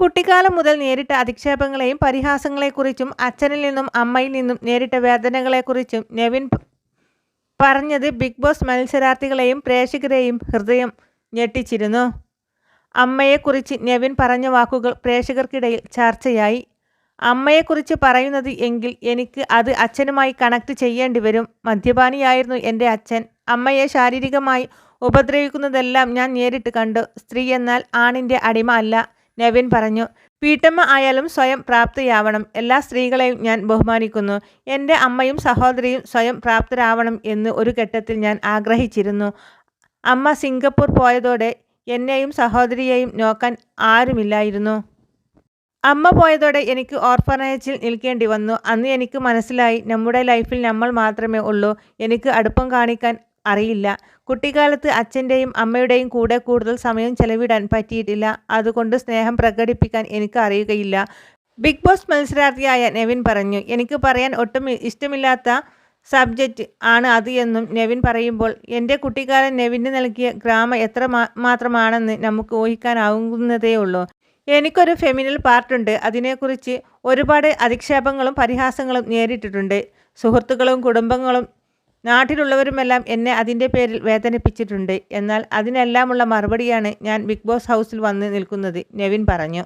കുട്ടിക്കാലം മുതൽ നേരിട്ട അധിക്ഷേപങ്ങളെയും പരിഹാസങ്ങളെക്കുറിച്ചും അച്ഛനിൽ നിന്നും അമ്മയിൽ നിന്നും നേരിട്ട വേദനകളെക്കുറിച്ചും നെവിൻ പറഞ്ഞത് ബിഗ് ബോസ് മത്സരാർത്ഥികളെയും പ്രേക്ഷകരെയും ഹൃദയം ഞെട്ടിച്ചിരുന്നു. അമ്മയെക്കുറിച്ച് നെവിൻ പറഞ്ഞ വാക്കുകൾ പ്രേക്ഷകർക്കിടയിൽ ചർച്ചയായി. അമ്മയെക്കുറിച്ച് പറയുന്നത് എങ്കിൽ എനിക്ക് അത് അച്ഛനുമായി കണക്ട് ചെയ്യേണ്ടി വരും. മദ്യപാനിയായിരുന്നു എന്റെ അച്ഛൻ. അമ്മയെ ശാരീരികമായി ഉപദ്രവിക്കുന്നതെല്ലാം ഞാൻ നേരിട്ട് കണ്ടു. സ്ത്രീ എന്നാൽ ആണിന്റെ അടിമ അല്ല. നെവിൻ പറഞ്ഞു വീട്ടമ്മ ആയാലും സ്വയം പ്രാപ്തിയാവണം. എല്ലാ സ്ത്രീകളെയും ഞാൻ ബഹുമാനിക്കുന്നു. എന്റെ അമ്മയും സഹോദരിയും സ്വയം പ്രാപ്തരാവണം എന്ന് ഒരു ഘട്ടത്തിൽ ഞാൻ ആഗ്രഹിച്ചിരുന്നു. അമ്മ സിംഗപ്പൂർ പോയതോടെ എന്നെയും സഹോദരിയെയും നോക്കാൻ ആരുമില്ലായിരുന്നു. അമ്മ പോയതോടെ എനിക്ക് ഓർഫനേജിൽ നിൽക്കേണ്ടി വന്നു. അന്ന് എനിക്ക് മനസ്സിലായി നമ്മുടെ ലൈഫിൽ നമ്മൾ മാത്രമേ ഉള്ളൂ. എനിക്ക് അടുപ്പം കാണിക്കാൻ അറിയില്ല. കുട്ടിക്കാലത്ത് അച്ഛന്റെയും അമ്മയുടെയും കൂടെ കൂടുതൽ സമയം ചെലവിടാൻ പറ്റിയിട്ടില്ല. അതുകൊണ്ട് സ്നേഹം പ്രകടിപ്പിക്കാൻ എനിക്ക് അറിയുകയില്ല. ബിഗ് ബോസ് മത്സരാർത്ഥിയായ നെവിൻ പറഞ്ഞു എനിക്ക് പറയാൻ ഒട്ടും ഇഷ്ടമില്ലാത്ത സബ്ജക്റ്റ് ആണ് അത് എന്നും നെവിൻ പറയുമ്പോൾ എന്റെ കുട്ടിക്കാലം നെവിന് നൽകിയ ഗ്രാമ എത്ര മാത്രമാണെന്ന് നമുക്ക് ഊഹിക്കാനാവുന്നതേ ഉള്ളൂ എനിക്കൊരു ഫെമിനൽ പാർട്ടുണ്ട്. അതിനെക്കുറിച്ച് ഒരുപാട് അധിക്ഷേപങ്ങളും പരിഹാസങ്ങളും നേരിട്ടിട്ടുണ്ട്. സുഹൃത്തുക്കളും കുടുംബങ്ങളും നാട്ടിലുള്ളവരുമെല്ലാം എന്നെ അതിന്റെ പേരിൽ വേദനിപ്പിച്ചിട്ടുണ്ട്. എന്നാൽ അതിനെല്ലാമുള്ള മറുപടിയാണ് ഞാൻ ബിഗ് ബോസ് ഹൗസിൽ വന്ന് നിൽക്കുന്നത് നെവിൻ പറഞ്ഞു.